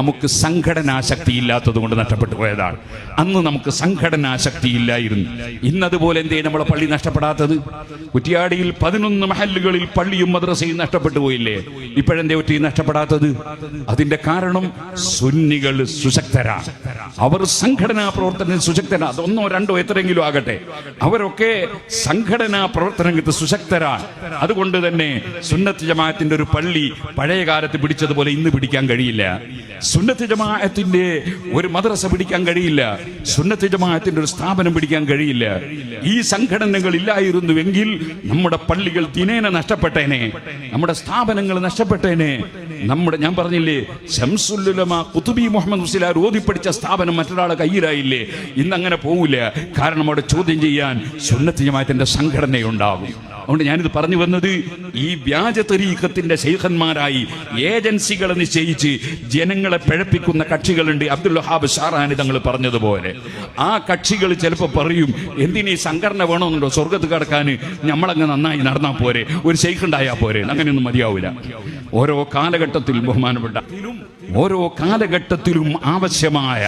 നമുക്ക് സംഘടനാശക്തി ഇല്ലാത്തത് കൊണ്ട് നഷ്ടപ്പെട്ടു പോയതാണ്. അന്ന് നമുക്ക് സംഘടനാശക്തി ഇല്ലായിരുന്നു ഇന്നതുപോലെ എന്തേ നമ്മളെ പള്ളി നഷ്ടപ്പെടാത്തത്? കുറ്റിയാടിയിൽ പതിനൊന്ന് മഹല്ലുകളിൽ പള്ളിയും മദ്രസയും നഷ്ടപ്പെട്ടു പോയില്ലേ? ഇപ്പോഴെന്തേ ഒറ്റ നഷ്ടപ്പെടാത്തത്? അതിന്റെ കാരണം സുന്നികൾ സുശക്തരാ. അവർ സംഘടനാ പ്രവർത്തനത്തിൽ സുശക്തരാ. അതൊന്നോ രണ്ടോ എത്രയെങ്കിലും ആകട്ടെ. അവരൊക്കെ സംഘടനാ പ്രവർത്തനങ്ങൾക്ക് സുശക്തരാണ് അതുകൊണ്ട് തന്നെ സുന്നത്ത് ജമാഅത്തിന്റെ ഒരു പള്ളി പഴയ കാലത്ത് പിടിച്ചതുപോലെ ഇന്ന് പിടിക്കാൻ കഴിയില്ല. സുന്നത്ത് ജമാഅത്തിന്റെ ഒരു മദ്രസ പിടിക്കാൻ കഴിയില്ല. സുന്നത്ത് ജമാഅത്തിന്റെ ഒരു സ്ഥാപനം പിടിക്കാൻ കഴിയില്ല. ഈ സംഘടനകൾ ഇല്ലായിരുന്നുവെങ്കിൽ നമ്മുടെ പള്ളികൾ ദിനേന നഷ്ടപ്പെട്ടേനെ. നമ്മുടെ സ്ഥാപനങ്ങൾ നഷ്ടപ്പെട്ടേനെ. നമ്മുടെ ഞാൻ പറഞ്ഞില്ലേ ശംസുല്ലുലമ കുത്തുബി മുഹമ്മദ് മുസ്ലിയാർ ഓതിപ്പടിച്ച സ്ഥാപനം മറ്റൊരാളെ കയ്യിലായില്ലേ? ഇന്ന് അങ്ങനെ പോവില്ല. കാരണം അവിടെ ചോദ്യം ചെയ്യാൻ സുന്നത്ത് ജമാഅത്തിന്റെ സംഘടനയുണ്ടാകും അതുകൊണ്ട് ഞാനിത് പറഞ്ഞു വന്നത് ഈ വ്യാജ തരീഖത്തിന്റെ ശൈഖന്മാരായി ഏജൻസികളെ നിശ്ചയിച്ച് ജനങ്ങളെ പിഴപ്പിക്കുന്ന കക്ഷികളുണ്ട്. അബ്ദുൽ വഹാബ് ഷാറാനി തങ്ങൾ പറഞ്ഞതുപോലെ. ആ കക്ഷികൾ ചിലപ്പോൾ പറയും എന്തിനീ സംഘടന വേണമെന്നുണ്ടോ? സ്വർഗത്ത് കടക്കാൻ നമ്മളങ്ങ് നന്നായി നടന്നാൽ പോരെ. ഒരു ശൈഖ് ഉണ്ടായാൽ പോരെ. അങ്ങനെയൊന്നും മതിയാവില്ല ഓരോ കാലഘട്ടത്തിൽ ബഹുമാനപ്പെട്ട ഓരോ കാലഘട്ടത്തിലും ആവശ്യമായ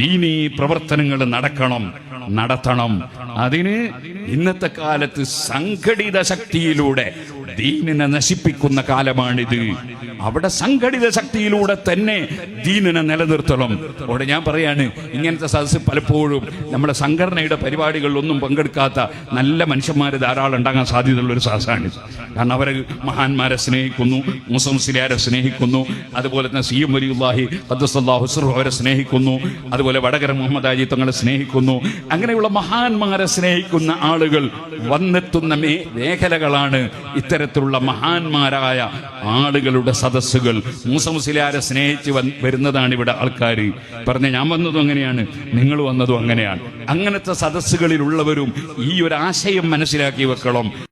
ദീനീ പ്രവർത്തനങ്ങൾ നടക്കണം. നടത്തണം. അതിന് ഇന്നത്തെ കാലത്ത് സംഘടിത ശക്തിയിലൂടെ ദീനിനെ നശിപ്പിക്കുന്ന കാലമാണിത്. അവിടെ സംഘടിത ശക്തിയിലൂടെ തന്നെ ദീനിനെ നിലനിർത്തണം. അവിടെ ഞാൻ പറയാണ് ഇങ്ങനത്തെ സദസ്സ് പലപ്പോഴും നമ്മുടെ സംഘടനയുടെ പരിപാടികളിലൊന്നും പങ്കെടുക്കാത്ത നല്ല മനുഷ്യന്മാർ ധാരാളം ഉണ്ടാകാൻ സാധ്യതയുള്ള ഒരു സദസ്സാണ് കാരണം അവരെ മഹാന്മാരെ സ്നേഹിക്കുന്നു മുസംസിലാരെ സ്നേഹിക്കുന്നു അതുപോലെ തന്നെ സി എം വലിയുല്ലാഹി ഹുസ്രു അവരെ സ്നേഹിക്കുന്നു അതുപോലെ വടകര മുഹമ്മദ് അജി തങ്ങളെ സ്നേഹിക്കുന്നു. അങ്ങനെയുള്ള മഹാന്മാരെ സ്നേഹിക്കുന്ന ആളുകൾ വന്നെത്തുന്ന മേ മേഖലകളാണ് ഇത്തരത്തിലുള്ള മഹാന്മാരായ ആളുകളുടെ സദസ്സുകൾ. മൂസമുസിലാരെ സ്നേഹിച്ച് വരുന്നതാണ് ഇവിടെ ആൾക്കാർ പറഞ്ഞ ഞാൻ വന്നതും അങ്ങനെയാണ് നിങ്ങൾ വന്നതും അങ്ങനെയാണ്. അങ്ങനത്തെ സദസ്സുകളിലുള്ളവരും ഈ ഒരു ആശയം മനസ്സിലാക്കി വെക്കണം.